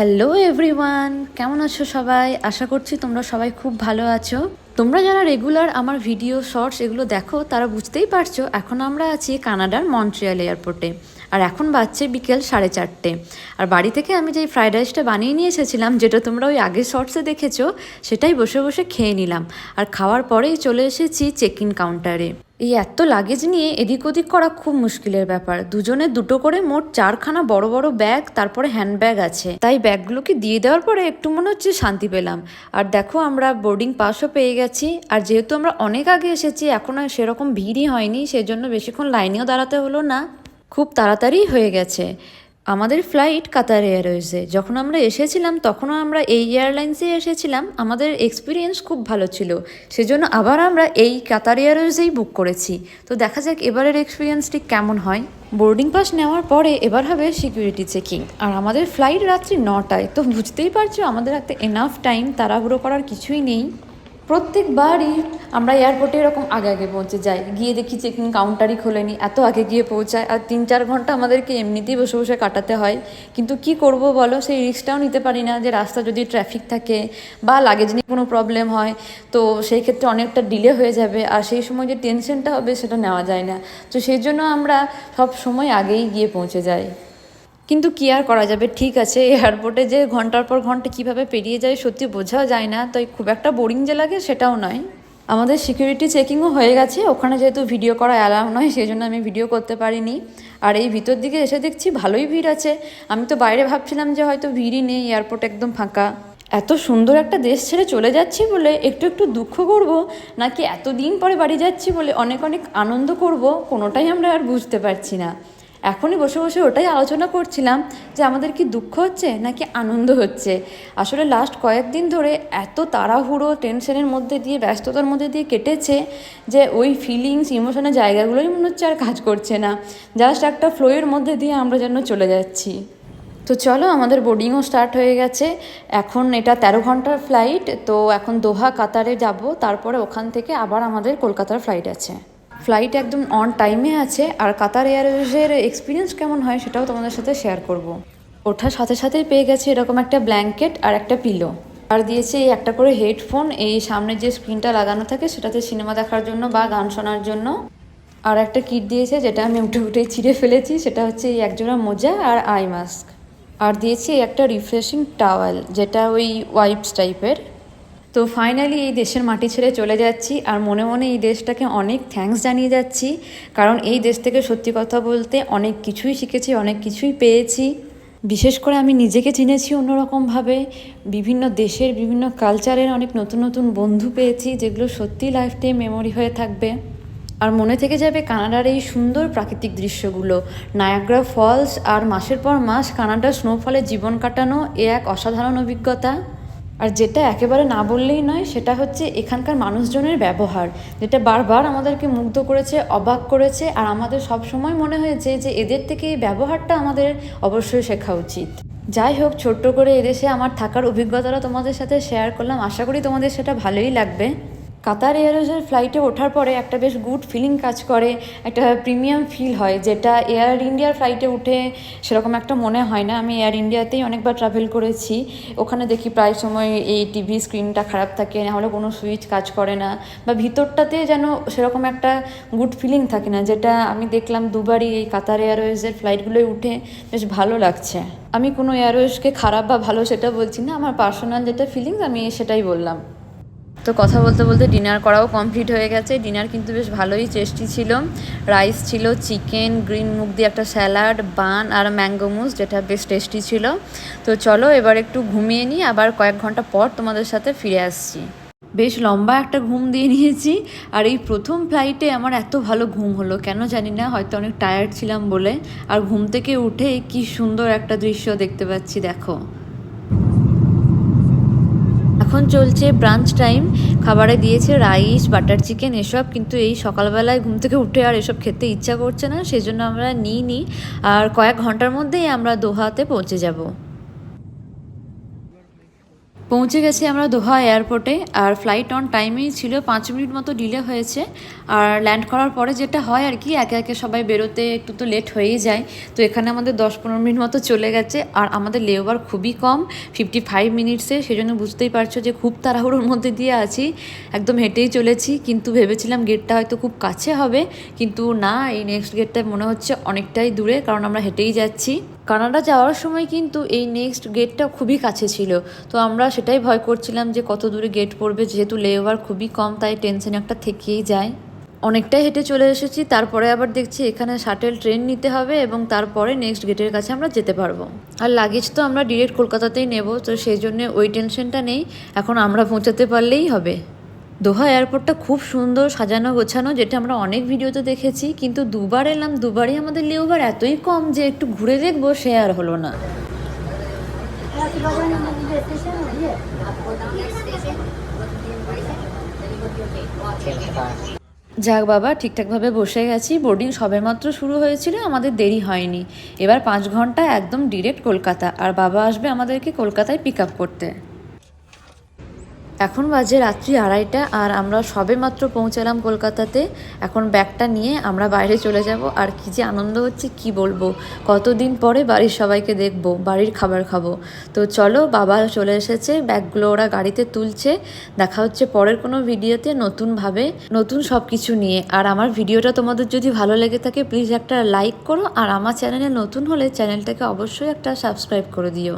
Hello everyone কেমন আছো সবাই? আশা করছি তোমরা সবাই খুব ভালো আছো। তোমরা যারা রেগুলার আমার ভিডিও শর্টস এগুলো দেখো, তারা বুঝতেই পারছ, এখন আমরা আছি কানাডার মন্ট্রিয়াল এয়ারপোর্টে। আর এখন বাজছে বিকেল সাড়ে চারটে। আর বাড়ি থেকে আমি যেই ফ্রাইড রাইসটা বানিয়ে নিয়ে এসেছিলাম, যেটা তোমরা ওই আগের শর্টসে দেখেছ, সেটাই বসে বসে খেয়ে নিলাম। আর খাওয়ার পরেই চলে এসেছি চেক ইন কাউন্টারে এই এত লাগেজ নিয়ে এদিক ওদিক করা খুব মুশকিলের ব্যাপার। দুজনে দুটো করে মোট চারখানা বড় বড় ব্যাগ তারপরে হ্যান্ডব্যাগ আছে। তাই ব্যাগগুলোকে দিয়ে দেওয়ার পরে একটু মনে হচ্ছে শান্তি পেলাম। আর দেখো আমরা বোর্ডিং পাসও পেয়ে গেছি। আর যেহেতু আমরা অনেক আগে এসেছি এখনও সেরকম ভিড়ই হয়নি, সেজন্য বেশিক্ষণ লাইনেও দাঁড়াতে হলো না। খুব তাড়াতাড়ি হয়ে গেছে। আমাদের ফ্লাইট কাতার এয়ারওয়েজে যখন আমরা এসেছিলাম, তখনও আমরা এই এয়ারলাইন্সে এসেছিলাম। আমাদের এক্সপিরিয়েন্স খুব ভালো ছিল। সেজন্য আবার আমরা এই কাতার এয়ারওয়েজেই বুক করেছি। তো দেখা যাক এবারের এক্সপিরিয়েন্সটি কেমন হয়। বোর্ডিং পাস নেওয়ার পরে এবার হবে সিকিউরিটি চেকিং আর আমাদের ফ্লাইট রাত্রি নটায়। তো বুঝতেই পারছ, আমাদের হাতে এনাফ টাইম তাড়াহুড়ো করার কিছুই নেই। প্রত্যেকবারই আমরা এয়ারপোর্টে এরকম আগে আগে পৌঁছে যাই। গিয়ে দেখি চেকিং কাউন্টারই খোলেনি, এত আগে গিয়ে পৌঁছায়। আর তিন চার ঘণ্টা আমাদেরকে এমনিতেই বসে বসে কাটাতে হয়। কিন্তু কি করব বলো? সেই রিস্কটাও নিতে পারি না যে রাস্তা যদি ট্রাফিক থাকে বা লাগেজ নিয়ে কোনো প্রবলেম হয়, তো সেই ক্ষেত্রে অনেকটা ডিলে হয়ে যাবে। আর সেই সময় যে টেনশনটা হবে সেটা নেওয়া যায় না। তো সেই জন্য আমরা সব সময় আগেই গিয়ে পৌঁছে যাই। কিন্তু কি আর করা যাবে? ঠিক আছে এয়ারপোর্টে যে ঘণ্টার পর ঘণ্টা কীভাবে পেরিয়ে যায় সত্যি বোঝাও যায় না। তাই খুব একটা বোরিং যে লাগে সেটাও নয়। আমাদের সিকিউরিটি চেকিংও হয়ে গেছে। ওখানে যেহেতু ভিডিও করা অ্যালাউ নয় সেই জন্য আমি ভিডিও করতে পারিনি। আর এই ভিতর দিকে এসে দেখছি ভালোই ভিড় আছে। আমি তো বাইরে ভাবছিলাম যে হয়তো ভিড়ই নেই এয়ারপোর্ট একদম ফাঁকা। এত সুন্দর একটা দেশ ছেড়ে চলে যাচ্ছি বলে একটু একটু দুঃখ করব, নাকি এতদিন পরে বাড়ি যাচ্ছি বলে অনেক অনেক আনন্দ করব, কোনোটাই আমরা আর বুঝতে পারছি না। এখনই বসে বসে ওটাই আলোচনা করছিলাম যে আমাদের কি দুঃখ হচ্ছে নাকি আনন্দ হচ্ছে? আসলে লাস্ট কয়েকদিন ধরে এত তাড়াহুড়ো টেনশনের মধ্যে দিয়ে, ব্যস্ততার মধ্যে দিয়ে কেটেছে যে ওই ফিলিংস ইমোশনের জায়গাগুলোই মনে হচ্ছে আর কাজ করছে না। জাস্ট একটা ফ্লোয়ের মধ্যে দিয়ে আমরা যেন চলে যাচ্ছি। তো চলো, আমাদের বোর্ডিংও স্টার্ট হয়ে গেছে। এখন এটা তেরো ঘণ্টার ফ্লাইট তো এখন দোহা, কাতারে যাব। তারপরে ওখান থেকে আবার আমাদের কলকাতার ফ্লাইট আছে। ফ্লাইট একদম অন টাইমে আছে, আর কাতার এয়ারওয়েজের এক্সপিরিয়েন্স কেমন হয় সেটাও তোমাদের সাথে শেয়ার করব। ওঠার সাথে সাথেই পেয়ে গেছে এরকম একটা ব্ল্যাঙ্কেট আর একটা পিলো আর দিয়েছে এই একটা করে হেডফোন এই সামনে যে স্ক্রিনটা লাগানো থাকে সেটাতে সিনেমা দেখার জন্য বা গান শোনার জন্য। আর একটা কিট দিয়েছে যেটা আমি উঠে উঠে ছিঁড়ে ফেলেছি, সেটা হচ্ছে এই একজোড়া মোজা আর আই মাস্ক আর দিয়েছি একটা রিফ্রেশিং টাওয়াল যেটা ওই ওয়াইপস টাইপের তো ফাইনালি এই দেশের মাটি ছেড়ে চলে যাচ্ছি আর মনে মনে এই দেশটাকে অনেক থ্যাঙ্কস জানিয়ে যাচ্ছি। কারণ এই দেশ থেকে সত্যি কথা বলতে অনেক কিছুই শিখেছি, অনেক কিছুই পেয়েছি। বিশেষ করে আমি নিজেকে চিনেছি অন্যরকমভাবে। বিভিন্ন দেশের, বিভিন্ন কালচারের অনেক নতুন নতুন বন্ধু পেয়েছি, যেগুলো সত্যিই লাইফ টাইম মেমোরি হয়ে থাকবে। আর মনে থেকে যাবে কানাডার এই সুন্দর প্রাকৃতিক দৃশ্যগুলো। নায়াগ্রা ফলস আর মাসের পর মাস কানাডার স্নোফলে জীবন কাটানো এ এক অসাধারণ অভিজ্ঞতা। আর যেটা একেবারে না বললেই নয়, সেটা হচ্ছে এখানকার মানুষজনের ব্যবহার। যেটা বারবার আমাদেরকে মুগ্ধ করেছে, অবাক করেছে, আর আমাদের সব সময় মনে হয়েছে যে এদের থেকে এই ব্যবহারটা আমাদের অবশ্যই শেখা উচিত। যাই হোক, ছোট্ট করে এদেশে আমার থাকার অভিজ্ঞতাটা তোমাদের সাথে শেয়ার করলাম। আশা করি তোমাদের সেটা ভালোই লাগবে। কাতার এয়ারওয়েজের ফ্লাইটে ওঠার পরে একটা বেশ গুড ফিলিং কাজ করে, একটা প্রিমিয়াম ফিল হয়, যেটা এয়ার ইন্ডিয়ার ফ্লাইটে উঠে সেরকম একটা মনে হয় না। আমি এয়ার ইন্ডিয়াতেই অনেকবার ট্রাভেল করেছি। ওখানে দেখি প্রায় সময় এই টিভি স্ক্রিনটা খারাপ থাকে নাহলে কোনো সুইচ কাজ করে না। বা ভিতরটাতে যেন সেরকম একটা গুড ফিলিং থাকে না, যেটা আমি দেখলাম দুবারই এই কাতার এয়ারওয়েজের ফ্লাইটগুলোয় উঠে বেশ ভালো লাগছে। আমি কোনো এয়ারওয়েজকে খারাপ বা ভালো সেটা বলছি না, আমার পার্সোনাল যেটা ফিলিংস আমি সেটাই বললাম। তো কথা বলতে বলতে ডিনার করাও কমপ্লিট হয়ে গেছে। ডিনার কিন্তু বেশ ভালোই টেস্টি ছিল। রাইস ছিল চিকেন গ্রিন মুগ দিয়ে একটা স্যালাড বান আর ম্যাঙ্গো মুস যেটা বেশ টেস্টি ছিল। তো চলো এবার একটু ঘুমিয়ে নিই, আবার কয়েক ঘণ্টা পর তোমাদের সাথে ফিরে আসছি। বেশ লম্বা একটা ঘুম দিয়ে নিয়েছি আর এই প্রথম ফ্লাইটে আমার এত ভালো ঘুম হলো, কেন জানি না, হয়তো অনেক টায়ার্ড ছিলাম বলে। আর ঘুম থেকে উঠে কি সুন্দর একটা দৃশ্য দেখতে পাচ্ছি, দেখো। এখন চলছে ব্রাঞ্চ টাইম খাবারে দিয়েছে রাইস বাটার চিকেন এসব, কিন্তু এই সকালবেলায় ঘুম থেকে উঠে আর এসব খেতে ইচ্ছা করছে না, সেজন্য আমরা নিই নি আর কয়েক ঘণ্টার মধ্যেই আমরা দোহাতে পৌঁছে যাব। পৌঁছে গেছি আমরা দোহা এয়ারপোর্টে, আর ফ্লাইট অন টাইমেই ছিল, পাঁচ মিনিট মতো ডিলে হয়েছে। আর ল্যান্ড করার পরে যেটা হয় আর কি, একে একে সবাই বেরোতে একটু তো লেট হয়েই যায়। তো এখানে আমাদের দশ পনেরো মিনিট মতো চলে গেছে, আর আমাদের লেওভার খুবই কম ফিফটি ফাইভ মিনিটসে সেই জন্য বুঝতেই পারছ যে খুব তাড়াহুড়োর মধ্যে দিয়ে আছি, একদম হেঁটেই চলেছি। কিন্তু ভেবেছিলাম গেটটা হয়তো খুব কাছে হবে, কিন্তু না, এই নেক্সট গেটটা মনে হচ্ছে অনেকটাই দূরে, কারণ আমরা হেঁটেই যাচ্ছি। কানাডা যাওয়ার সময় কিন্তু এই নেক্সট গেটটা খুবই কাছে ছিল। তো আমরা সেটাই ভয় করছিলাম যে কত দূরে গেট পড়বে, যেহেতু লেওভার খুবই কম, তাই টেনশন একটা থেকেই যায়। অনেকটাই হেঁটে চলে এসেছি, তারপরে আবার দেখছি এখানে শাটেল ট্রেন নিতে হবে এবং তারপরে নেক্সট গেটের কাছে আমরা যেতে পারব। আর লাগেজ তো আমরা ডিরেক্ট কলকাতাতেই নেব, তো সেই জন্য ওই টেনশনটা নেই, এখন আমরা পৌঁছাতে পারলেই হবে। দোহা এয়ারপোর্টটা খুব সুন্দর সাজানো গোছানো, যেটা আমরা অনেক ভিডিওতে দেখেছি, কিন্তু দুবার এলাম, দুবারই আমাদের লেওভার এতই কম যে একটু ঘুরে দেখব, সে আর হলো না। যাক বাবা, ঠিকঠাকভাবে বসে গেছি বোর্ডিং সবেমাত্র শুরু হয়েছিল, আমাদের দেরি হয়নি। এবার পাঁচ ঘণ্টা একদম ডিরেক্ট কলকাতা, আর বাবা আসবে আমাদেরকে কলকাতায় পিক আপ করতে। এখন বাজে রাত্রি আড়াইটা আর আমরা সবে মাত্র পৌঁছালাম কলকাতাতে। এখন ব্যাগটা নিয়ে আমরা বাইরে চলে যাব। আর কি যে আনন্দ হচ্ছে, কি বলব? কতদিন পরে বাড়ির সবাইকে দেখব, বাড়ির খাবার খাব। তো চলো, বাবা চলে এসেছে, ব্যাগগুলো ওরা গাড়িতে তুলছে। দেখা হচ্ছে পরের কোনো ভিডিওতে নতুনভাবে, নতুন সব কিছু নিয়ে। আর আমার ভিডিওটা তোমাদের যদি ভালো লেগে থাকে প্লিজ একটা লাইক করো। আর আমার চ্যানেলে নতুন হলে চ্যানেলটাকে অবশ্যই একটা সাবস্ক্রাইব করে দিও।